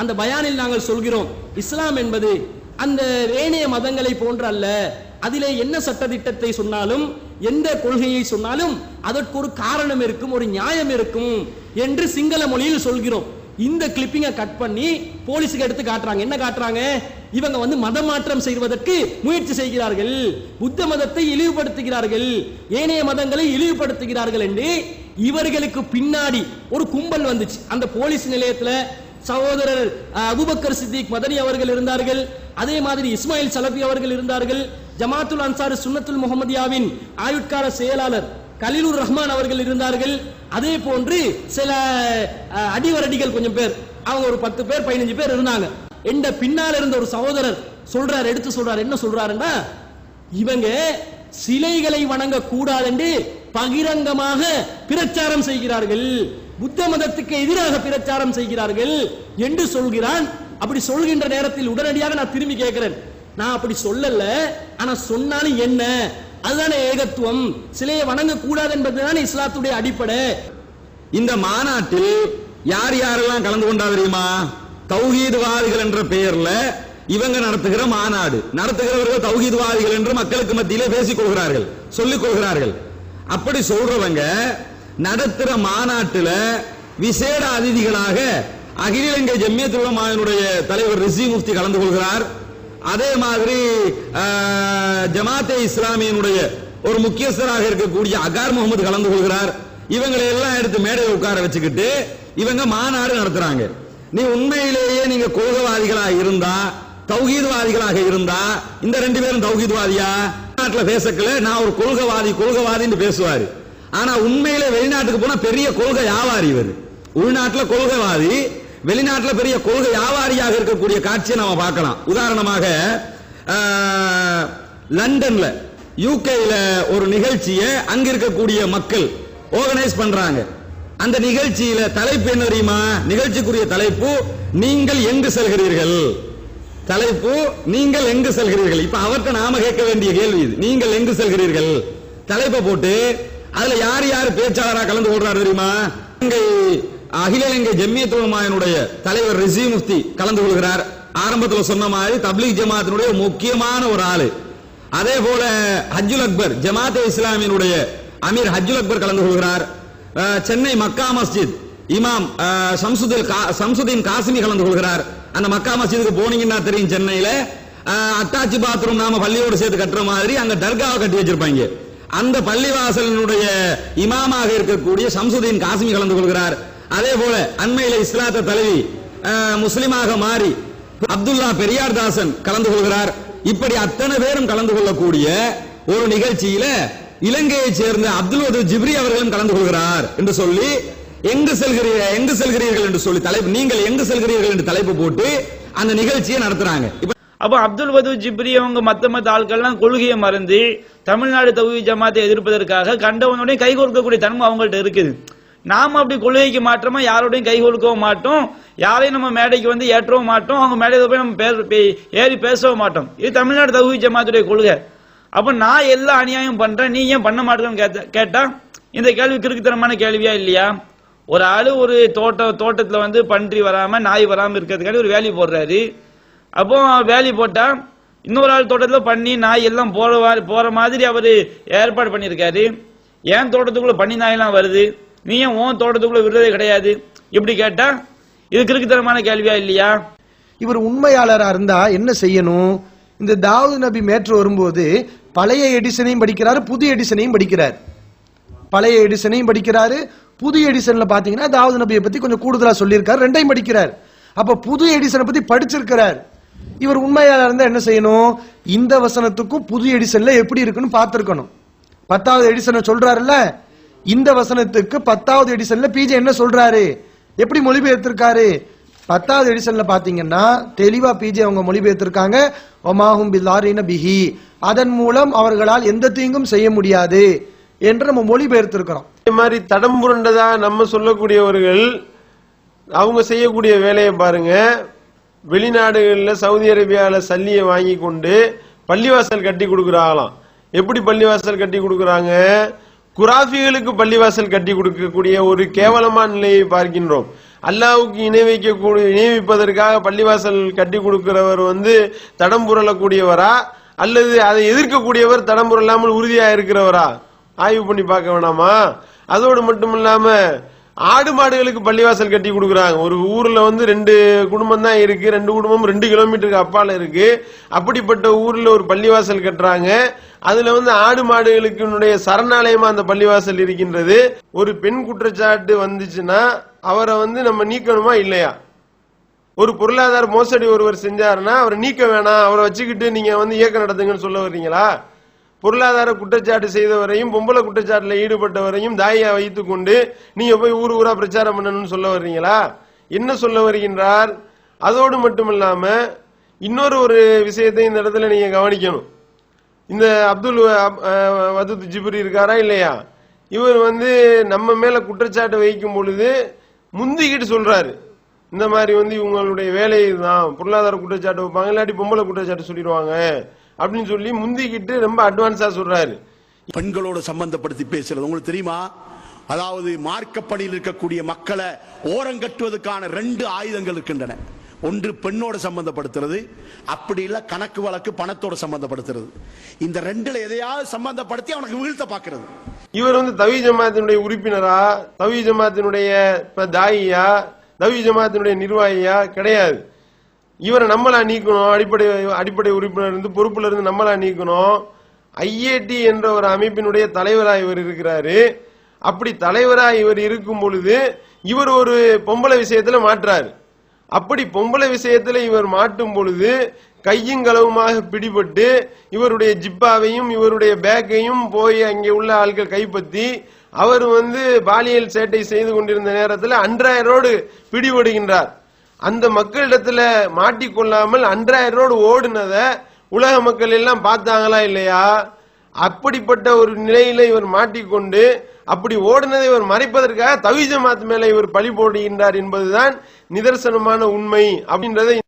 அந்த பயானில் நாங்கள் சொல்கிறோம் இஸ்லாம் என்பது அந்த ஏனைய மதங்களை போன்ற அல்ல. அதிலே என்ன சட்டதிட்டத்தை சொன்னாலும் எந்த கொள்கையை சொன்னாலும் அதற்கு ஒரு காரணம் இருக்கும் ஒரு நியாயம் இருக்கும் என்று சிங்கள மொழியில் சொல்கிறோம். இந்த கிளிப்பிங்கை கட் பண்ணி போலீஸுக்கு எடுத்து காட்டுறாங்க. என்ன காட்டுறாங்க? இவங்க வந்து மதம் மாற்றம் செய்வதற்கு முயற்சி செய்கிறார்கள். புத்த மதத்தை இழிவுபடுத்துகிறார்கள். ஏனைய மதங்களை இழிவுபடுத்துகிறார்கள் என்று இவர்களுக்கு பின்னாடி ஒரு கும்பல் வந்துச்சு. அந்த போலீஸ் நிலையத்தில் சகோதரர் அஹ், சித்திக் மதனி அவர்கள் இருந்தார்கள். அதே மாதிரி இஸ்மாயில் சலபி அவர்கள் இருந்தார்கள். ஜமாத்துல் அன்சார் சுன்னத்துல் முகமதியாவின் ஆயுட்கார செயலாளர் கலீலுர் ரஹ்மான் அவர்கள் இருந்தார்கள். அதே போன்று சில அஹ், அடிவரடிகள் கொஞ்சம் பேர் அவங்க ஒரு பத்து பேர் பதினஞ்சு பேர் இருந்தாங்க. எந்த பின்னால இருந்த ஒரு சகோதரர் சொல்றார் எடுத்து சொல்றார் என்ன சொல்றாருன்னா இவங்க சிலைகளை வணங்க கூடாது என்று பகிரங்கமாக பிரச்சாரம் செய்கிறார்கள். புத்த மதத்துக்கு எதிராக பிரச்சாரம் செய்கிறார்கள் என்று சொல்கிறான். அப்படி சொல்கின்ற நேரத்தில் உடனடியாக நான் திரும்பி கேட்கிறேன். நான் அப்படி சொல்லல ஆனா சொன்னாலும் என்ன? அதுதானே ஏகத்துவம். சிலையை வணங்க கூடாது என்பதுதானே இஸ்லாத்துடைய அடிப்படை. இந்த மாநாட்டில் யார் யாரெல்லாம் கலந்து கொண்டா தெரியுமா? தௌஹீத்வாதிகள் என்ற பெயர்ல இவங்க நடத்துகிற மாநாடு. நடத்துகிறவர்கள் தௌஹீத்வாதிகள் என்று மக்களுக்கு மத்தியிலே பேசிக் கொள்கிறார்கள் சொல்லிக் கொள்கிறார்கள். அப்படி சொல்றவங்க நடத்துற மாநாட்டில் விசேட அதிதிகளாக அகில இலங்கை ஜம்மியத் தலைவர் ரிசி முஃப்தி கலந்து கொள்கிறார். அதே மாதிரி ஜமாத்தே இஸ்லாமியினுடைய ஒரு முக்கியஸ்தராக இருக்கக்கூடிய அகார் முகமது கலந்து கொள்கிறார். இவங்களை எல்லாம் எடுத்து மேடையில் உட்கார வச்சுக்கிட்டு இவங்க மாநாடு நடத்துறாங்க. நீ உண்மையிலேயே நீங்க கொள்கைவாதிகளாக இருந்தா தௌஹீத்வாதிகளாக இருந்தா இந்த ரெண்டு பேரும் தௌஹீத்வாதியா? நாட்டுல பேசக்கல நான் ஒரு கொள்கைவாதி கொள்கைவாதின்னு பேசுவாரு. ஆனா உண்மையில வெளிநாட்டுக்கு போனா பெரிய கொள்கை வியாபாரி இவர். உள்நாட்டுல கொள்கைவாதி வெளிநாட்டுல பெரிய கொள்கை வியாபாரியாக இருக்கக்கூடிய காட்சியை நாம பார்க்கலாம். உதாரணமாக லண்டன்ல யூகேல ஒரு நிகழ்ச்சியை அங்க இருக்கக்கூடிய மக்கள் ஆர்கனைஸ் பண்றாங்க. அந்த நிகழ்ச்சியில தலைப்பு என்ன தெரியுமா? நிகழ்ச்சிக்குரிய தலைப்பு நீங்கள் எங்கு செல்கிறீர்கள்? தலைப்பு நீங்கள் எங்கு செல்கிறீர்கள்? இப்ப அவர்கிட்ட நாம கேட்க வேண்டிய கேள்வி இது. நீங்கள் எங்கு செல்கிறீர்கள்? தலைப்பை போட்டு அதுல யார் யார் பேச்சாளராக கலந்து கொள்றாரு தெரியுமா? இலங்கை அகில இலங்கை ஜம்மியத் தலைவர் ரிஷி முஃப்தி கலந்து கொள்கிறார். ஆரம்பத்தில் சொன்ன மாதிரி தப்லீக் ஜமாத்தினுடைய முக்கியமான ஒரு ஆளு. அதே போல ஹஜ்ஜுல் அக்பர் ஜமாத்தே இஸ்லாமியினுடைய அமீர் ஹஜ்ஜுல் அக்பர் கலந்து கொள்கிறார். அஹ், சென்னை மக்கா மஸ்ஜித் இமாம் அஹ், ஷம்சுதீன் கா- காசிமி கலந்து கொள்கிறார். அந்த மக்கா மஸ்ஜிதுக்கு போனீங்கன்னா தெரியும் சென்னையில. அஹ், அட்டாச்சி பாத்ரூம் நாம பள்ளியோடு சேர்த்து கட்டுற மாதிரி அங்க தர்காவை கட்டி வச்சிருப்பாங்க. அந்த பள்ளிவாசலினுடைய இமாமாக இருக்கக்கூடிய சம்சுதீன் காசிமி கலந்து கொள்கிறார். அதே போல அண்மையில இஸ்லாத்த தலைவி முஸ்லிமாக மாறி அப்துல்லா பெரியார் தாசன் கலந்து கொள்கிறார். இப்படி அத்தனை பேரும் கலந்து கொள்ளக்கூடிய ஒரு நிகழ்ச்சியில இலங்கையைச் சேர்ந்த அப்துல் வதூ ஜிப்ரி அவர்களும் கலந்து கொள்கிறார் என்று சொல்லி எங்கு செல்கிறீர்கள் எங்கு செல்கிறீர்கள் என்று சொல்லி தலைப்பு நீங்கள் எங்கு செல்கிறீர்கள் என்று தலைப்பு போட்டு அந்த நிகழ்ச்சியை நடத்துறாங்க. இப்ப அப்ப அப்துல் வது ஜிப்ரி அவங்க மத்த மத்த ஆட்கள்லாம் கொள்கையை மறந்து தமிழ்நாடு தொகுதி ஜமாத்தை எதிர்ப்பதற்காக கண்டவனுடைய கை கொடுக்கக்கூடிய தன்மை அவங்கள்ட்ட இருக்குது. நாம அப்படி கொள்கைக்கு மாற்றமா யாரோடையும் கை கொடுக்கவும் மாட்டோம். யாரையும் நம்ம மேடைக்கு வந்து ஏற்றவும் மாட்டோம். அவங்க மேடையில போய் நம்ம பேர் ஏறி பேசவும் மாட்டோம். இது தமிழ்நாடு தகுதி ஜமாத்துடைய கொள்கை. அப்ப நான் எல்லா அநியாயம் பண்றேன். நீ ஏன் பண்ண மாட்டேன்னு கேட்டா? இந்த கேள்வி கிறுக்குத்தனமான கேள்வியா இல்லையா? ஒரு ஆளு ஒரு தோட்ட தோட்டத்துல வந்து பன்றி வராம நாய் வராம இருக்கிறதுக்காண்டி ஒரு வேலி போடுறாரு. அப்போ வேலி போட்டா இன்னொரு ஆள் தோட்டத்துல பண்ணி நாய் எல்லாம் போற போகிற போற மாதிரி அவரு ஏற்பாடு பண்ணியிருக்காரு. ஏன் தோட்டத்துக்குள்ள பண்ணி நாயெல்லாம் வருது? நீ ஏன் உன் தோட்டத்துக்குள்ள விடுறதே கிடையாது? இப்படி கேட்டா இது கிறுக்குத்தனமான கேள்வியா இல்லையா? இவர் உண்மையாளரா இருந்தா என்ன செய்யணும்? இந்த தாவூது நபி மேற்று வரும்போது பழைய எடிசனையும் படிக்கிறாரு புது எடிசனையும் படிக்கிறார். பழைய எடிசனையும் படிக்கிறாரு புது எடிசன்ல பாத்தீங்கன்னா தாவூது நபியை பத்தி கொஞ்சம் கூடுதலா சொல்லியிருக்காரு. ரெண்டையும் படிக்கிறார். அப்ப புது எடிசனை பத்தி படிச்சிருக்கிறார். இவர் உண்மையாளர் இருந்தா என்ன செய்யணும்? இந்த வசனத்துக்கும் புது எடிசன்ல எப்படி இருக்குன்னு பார்த்திருக்கணும். பத்தாவது எடிசனை சொல்றாருல்ல? இந்த வசனத்துக்கு பத்தாவது எடிசன்ல பிஜே என்ன சொல்றாரு? எப்படி மொழிபெயர்த்திருக்காரு? பத்தாவது எடிசன்ல பாத்தீங்கன்னா தெளிவா பிஜே அவங்க மொழிபெயர்த்திருக்காங்க. ஒமாஹும் பில்லாரின பிஹி. அதன் மூலம் அவர்களால் எந்த தீங்கும் செய்ய முடியாது என்று நம்ம மொழிபெயர்த்திருக்கிறோம். மாதிரி தடம் புரண்டதா நம்ம சொல்லக்கூடியவர்கள் அவங்க செய்யக்கூடிய வேலையை பாருங்க. வெளிநாடுகளில் சவுதி அரேபியாவில் சல்லியை வாங்கி கொண்டு பள்ளிவாசல் கட்டி கொடுக்குறாங்களாம். எப்படி பள்ளிவாசல் கட்டி கொடுக்குறாங்க? குராஃபிகளுக்கு பள்ளிவாசல் கட்டி கொடுக்கக்கூடிய ஒரு கேவலமான நிலையை பார்க்கின்றோம். அல்லாவுக்கு இணை வைக்கக்கூடிய இணைவிப்பதற்காக பள்ளிவாசல் கட்டி கொடுக்கிறவர் வந்து தடம் புரளக்கூடியவரா? அல்லது அதை எதிர்க்கக்கூடியவர் தடம் புரளாமல் உறுதியாக இருக்கிறவரா? ஆய்வு பண்ணி பார்க்க வேணாமா? அதோடு மட்டும் இல்லாம ஆடு மாடுகளுக்கு பள்ளிவாசல் கட்டி கொடுக்குறாங்க. ஒரு ஊர்ல வந்து ரெண்டு குடும்பம் தான் இருக்கு. ரெண்டு குடும்பம் ரெண்டு கிலோமீட்டருக்கு அப்பால இருக்கு. அப்படிப்பட்ட ஊர்ல ஒரு பள்ளிவாசல் கட்டுறாங்க. அதுல வந்து ஆடு மாடுகளுக்கு சரணாலயமா அந்த பள்ளிவாசல் இருக்கின்றது. ஒரு பெண் குற்றச்சாட்டு வந்துச்சுன்னா அவரை வந்து நம்ம நீக்கணுமா இல்லையா? ஒரு பொருளாதார மோசடி ஒருவர் செஞ்சாருன்னா அவரை நீக்க வேணாம். அவரை வச்சுக்கிட்டு நீங்க வந்து இயக்கம் நடத்துங்கன்னு சொல்ல வர்றீங்களா? பொருளாதார குற்றச்சாட்டு செய்தவரையும் பொம்பளை குற்றச்சாட்டுல ஈடுபட்டவரையும் தாயா வைத்துக் கொண்டு நீங்க போய் ஊர் ஊரா பிரச்சாரம் பண்ணணும்னு சொல்ல வர்றீங்களா? என்ன சொல்ல வருகின்றார்? அதோடு மட்டுமில்லாம இன்னொரு ஒரு விஷயத்தை இந்த இடத்துல நீங்க கவனிக்கணும். இந்த அப்துல் வதுத் ஜிபுரி இருக்காரா இல்லையா? இவர் வந்து நம்ம மேல குற்றச்சாட்டு வைக்கும் பொழுது முந்திக்கிட்டு சொல்றாரு. இந்த மாதிரி வந்து இவங்களுடைய வேலை இதுதான். பொருளாதார குற்றச்சாட்டு வைப்பாங்க இல்லாட்டி பொம்பளை குற்றச்சாட்டு சொல்லிடுவாங்க. அப்படின்னு சொல்லி முந்திக்கிட்டு ரொம்ப அட்வான்ஸா சொல்றாரு. பெண்களோடு சம்பந்தப்படுத்தி பேசுறது. உங்களுக்கு தெரியுமா? அதாவது மார்க்கப்பணியில் இருக்கக்கூடிய மக்களை ஓரங்கட்டுவதற்கான ரெண்டு ஆயுதங்கள் இருக்கின்றன. ஒன்று பெண்ணோட சம்பந்தப்படுத்துறது அப்படி இல்ல கணக்கு வழக்கு பணத்தோட சம்பந்தப்படுத்துறது. இந்த ரெண்டுல எதையாவது சம்பந்தப்படுத்தி அவனுக்கு வீழ்த்த பாக்குறது இவர் வந்து தவி ஜமாத்தினுடைய உறுப்பினரா? தவி ஜமாத்தினுடைய தாயியா? தவி ஜமாத்தினுடைய நிர்வாகியா? கிடையாது. இவரை நம்மளா நீக்கணும். அடிப்படை அடிப்படை உறுப்பினர் இருந்து பொறுப்புல இருந்து நம்மளா நீக்கணும். ஐஏடி என்ற ஒரு அமைப்பினுடைய தலைவராக இவர் இருக்கிறாரு. அப்படி தலைவராக இவர் இருக்கும் பொழுது இவர் ஒரு பொம்பளை விஷயத்துல மாற்றாரு. அப்படி பொம்பளை விஷயத்துல இவர் மாட்டும் பொழுது கையுங்களவுமாக பிடிபட்டு இவருடைய ஜிப்பாவையும் இவருடைய பேக்கையும் போய் அங்கே உள்ள ஆட்கள் கைப்பற்றி அவர் வந்து பாலியல் சேட்டை செய்து கொண்டிருந்த நேரத்தில் அன்றாயரோடு பிடிபடுகின்றார். அந்த மக்களிடத்துல மாட்டிக்கொள்ளாமல் அன்றாயரோடு ஓடுனத உலக மக்கள் எல்லாம் பார்த்தாங்களா இல்லையா? அப்படிப்பட்ட ஒரு நிலையில இவர் மாட்டிக்கொண்டு அப்படி ஓடுனதை இவர் மறைப்பதற்காக தவி ஜமாத் மேல இவர் பழி போடுகின்றார் என்பதுதான் நிதர்சனமான உண்மை அப்படின்றத